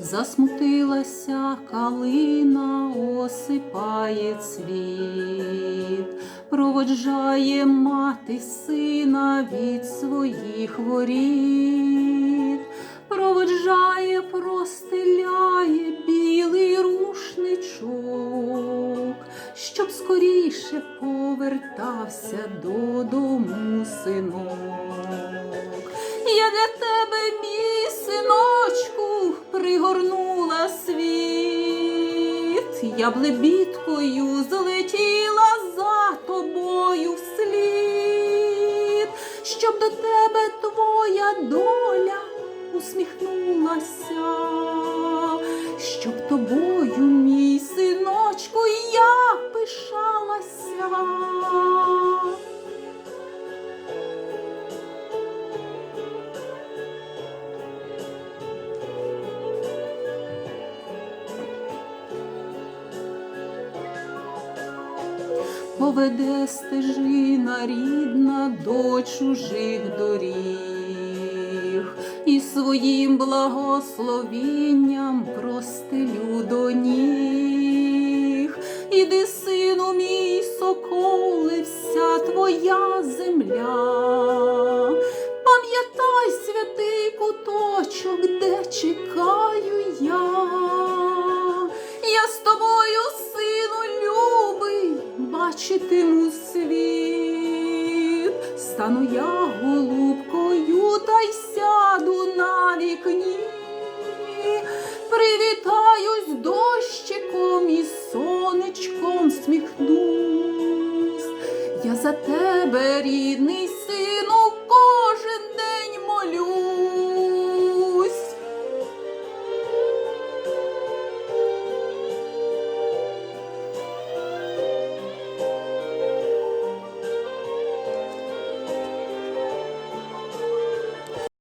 Засмутилася калина, осипає цвіт, проводжає мати сина від своїх воріт, проводжає, простеляє білий рушничок, щоб скоріше повертався додому синок. Я б лебідкою злетіла за тобою вслід, щоб до тебе твоя доля Поведе стежина рідна до чужих доріг, і своїм благословінням простелю до ніг. Іди, сину мій, соколи, вся твоя земля. Пам'ятай святий куточок, де чекаю я. Я з тобою, бачитиму світ. Стану я голубкою та й сяду на вікні. Привітаюсь дощиком і сонечком сміхнусь. Я за тебе, рідний